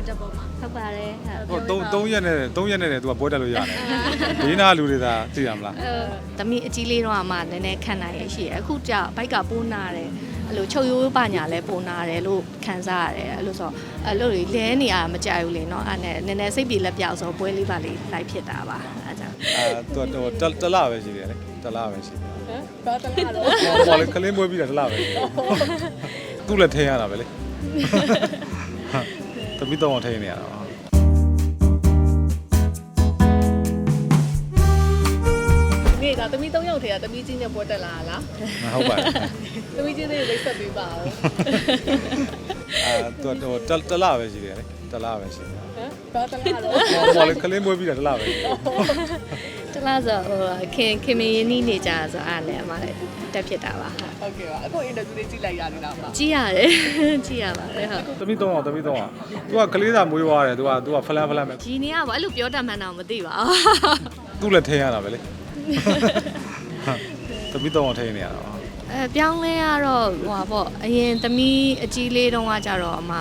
ပွဲတက်ပေါ်မှာဟုတ်ပါတယ်ဟုတ်ဟို3 3ရက်နဲ့3ရက်နဲ့လည်း तू ကပွဲတက်လို့ရတယ်ဘေးနာလူတွေသာသိရမလားအဲသမီးအကြီးလေးတော့အမှနည်းနည်းခံနိုင်ရရှိရအခုကျဘိုက်ကပိုးနာတယ်အဲ့လိုချုပ်ရိုးပညာလဲပိုးနာတယ်လို့ခံစားရတယ်အဲ့လိုဆိုအဲ့လိုတွေလဲနေရမကြိုက်ဘူးလေနော်အဲ့နဲ့နည်းနည်းစိတ်ပြေလက်ပြောက်ဆိုပွဲလေးပါလေးလိုက်ဖြစ်တာပါအဲ့ကြောင့်အဲ तू ဟိုတတလပဲရှိတယ်လေတလပဲရှိတယ်ဘာတလားတော့ဟောပေါ်လေကလင်းမွေးပြီးတာတလပဲရှိတယ်သူ့လည်းထိန်းရတာပဲလေ သမီးတော့ထိန်းနေရတာပါဒီကသမီး၃ယောက်ထဲကသမီးချင်းနဲ့ပွဲတက်လာလားမဟုတ်ပါဘူးသမီးချင်းတွေလိမ့်ဆက်ပေးပါဦးအဲ तू ဟိုတတလပဲရှိတယ်လေတလပဲရှိတယ်ဘာတလားတော့ဟောပေါ်လေကလင်းမွေးပြီးတာတလပဲ လားဆိုတော့ဟိုခင်ခင်မင်းရင်းနှီးနေကြဆိုအားလည်းအမလည်းတက်ဖြစ်တာပါဟုတ်ဟုတ်ကဲ့ပါအခု interview လေးကြည့်လိုက်ရနေတာပါကြည့်ရတယ်ကြည့်ရပါတယ်ဟုတ်တမိတော့တမိတော့သူကကလေးသာမွေးွားတယ်သူကသူကဖလန်ဖလန်ပဲဂျီနီကဘာအဲ့လိုပြောတတ်မှန်းတော့မသိပါဘူးသူ့လည်းထဲရတာပဲလေတမိတော့ထဲနေရတာပါ အဲပြောင်းလဲရတော့ဟိုပါပေါ့အရင်သမီးအကြီးလေးတုန်းကကြတော့အမ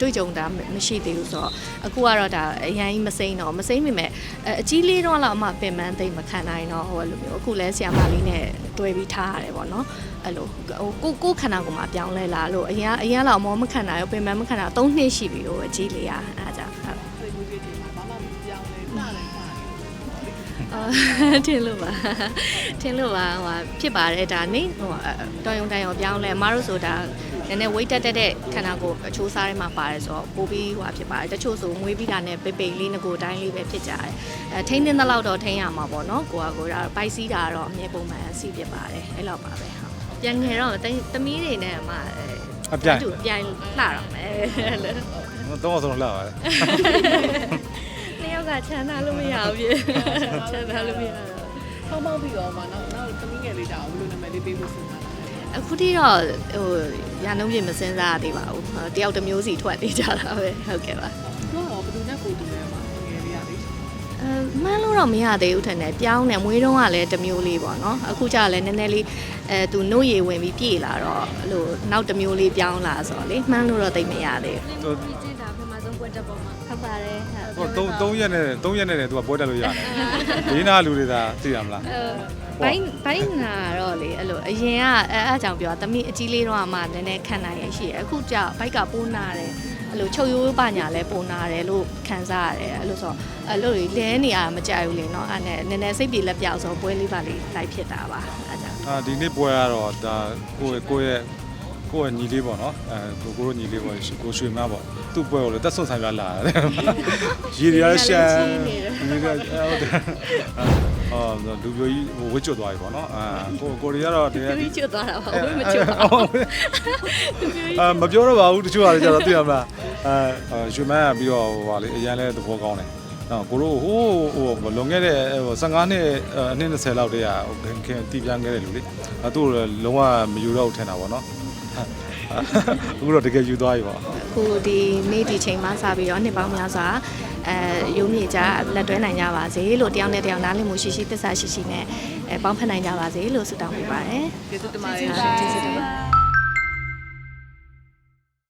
တွေ့ကြုံတာမရှိသေးဘူးဆိုတော့အခုကတော့ဒါအရင်ကြီးမစိမ့်တော့မစိမ့်မိမဲ့အဲအကြီးလေးတုန်းကတော့အမပင်ပန်းသိမ့်မခံနိုင်တော့ဟိုလိုမျိုးအခုလဲဆီယာမလေးနဲ့တွဲပြီးထားရတယ်ပေါ့နော်အဲ့လိုဟိုကိုကိုခန္ဓာကိုယ်မှာပြောင်းလဲလာလို့အရင်အရင်တော့အမောမခံနိုင်ဘူးပင်ပန်းမခံနိုင်တော့၃နှစ်ရှိပြီလို့အကြီးလေးကအဲဒါကြောင့်ဟုတ် အာထင်လို့ပါထင်လို့ပါဟိုဖြစ်ပါတယ်ဒါနေဟိုတော်ရုံတန်ရုံပြောင်းလဲအမားတို့ဆိုဒါနည်းနည်း weight တက်တက်တဲ့ခန္ဓာကိုယ်အချိုးစားထဲမှာပါတယ်ဆိုတော့ပိုးပြီးဟိုဖြစ်ပါတယ်တချို့ဆိုမွေးပြီးတာနဲ့ပိတ်ပိတ်လေးငကိုတိုင်းလေးပဲဖြစ်ကြတယ်အဲထိန်းသိမ်းတဲ့လောက်တော့ထိန်းရမှာပေါ့နော်ကိုကကိုဒါပိုက်စီးတာတော့အမြဲပုံမှန်စီးဖြစ်ပါတယ်အဲ့လောက်ပါပဲဟုတ်ပြန်ငယ်တော့သမီးတွေနဲ့အမအပြိုင်တူပြန်လှတော့မယ်လို့တော့အောင်ဆုံးလှပါတယ်နှစ် ယောက်ကချမ်းသာလို့မရဘူးပြေချမ်းသာလို့မရတော့ဆောင်းပေါက်ပြီးတော့မှနောက်နောက်သမီးငယ်လေးတောင်ဘယ်လိုနာမည်လေးပေးဖို့စဉ်းစားတာလဲအခုထိတော့ဟိုရန်လုံးပြမစင်းစားရသေးပါဘူးဟိုတယောက်တစ်မျိုးစီထွက်နေကြတာပဲဟုတ်ကဲ့ပါသူကတော့ဘယ်သူနဲ့ကိုတူလဲမှာငယ်လေးရလေအဲမှန်းလို့တော့မရသေးဘူးထင်တယ်ပြောင်းတယ်မွေးတုံးကလည်းတစ်မျိုးလေးပေါ့နော်အခုကျတော့လည်းနည်းနည်းလေးအဲသူနှုတ်ရည်ဝင်ပြီးပြေလာတော့အဲ့လိုနောက်တစ်မျိုးလေးပြောင်းလာဆိုတော့လေမှန်းလို့တော့သိမရသေးသူပြီးချင်း တာပထမဆုံးပွဲတက်ပေါ်မှာဘူးဟုတ်ပါတယ်ဟုတ်ဟို3 3ရက်နဲ့3ရက်နဲ့လည်း तू ကပွဲတက်လို့ရတယ်ဘေးနာလူတွေသာသိရမလားဘိုင်းဘိုင်းနာတော့လေအဲ့လိုအရင်ကအဲအားကြောင့်ပြောသမီးအကြီးလေးတော့အမှနည်းနည်းခံနိုင်ရရှိရအခုကျဘိုက်ကပိုးနာတယ်အဲ့လိုချုပ်ရိုးပညာလဲပိုးနာတယ်လို့ခံစားရတယ်အဲ့လိုဆိုအဲ့လိုတွေလဲနေရမကြိုက်ဘူးလေနော်အဲ့နဲ့နည်းနည်းစိတ်ပြေလက်ပြောက်ဆိုပွဲလေးပါလေးလိုက်ဖြစ်တာပါအဲ့ကြောင့်အာဒီနေ့ပွဲကတော့ဒါကိုယ့်ကိုယ့်ရဲ့ ကိုယ့်ရဲ့ညီလေးပေါ့နော်အဲကိုကိုတို့ညီလေးပေါ့ကိုရွှေမပေါ့သူ့ပွဲကိုလည်းတက်ဆွန့်ဆိုင်ပြလာတယ်ရေရရှမ်းရေရဟုတ်တယ်အော်လူပြိုကြီးဝှကျွတ်သွားပြီပေါ့နော်အာကိုကိုတွေကတော့တကယ်ပြီးကျွတ်သွားတာပါဝေးမကျွတ်ပါဘူးအာမပြောတော့ပါဘူးတချို့ဟာတွေကျတော့သိရမလားအဲရွှေမန်းကပြီးတော့ဟိုပါလေအရန်လဲသဘောကောင်းတယ်နော်ကိုတို့ဟိုးဟိုလွန်ခဲ့တဲ့ဟို15နှစ်အနှစ်20လောက်တည်းကဟိုခင်ခင်တည်ပြန်ခဲ့တယ်လူလေအဲသူ့ကိုလုံးဝမယူတော့ဘူးထင်တာပေါ့နော် အခုတော့တကယ်ယူသွားပြီပေါ့အခုဒီနေ့ဒီချိန်မှစပြီးတော့နှစ်ပေါင်းများစွာအဲရုံးမြေကြလက်တွဲနိုင်ကြပါစေလို့တယောက်နဲ့တယောက်နားလည်မှုရှိရှိသစ္စာရှိရှိနဲ့အဲပေါင်းဖက်နိုင်ကြပါစေလို့ဆုတောင်းပေးပါတယ်ကျေးဇူးတင်ပါတယ်ကျေးဇူးတင်ပါ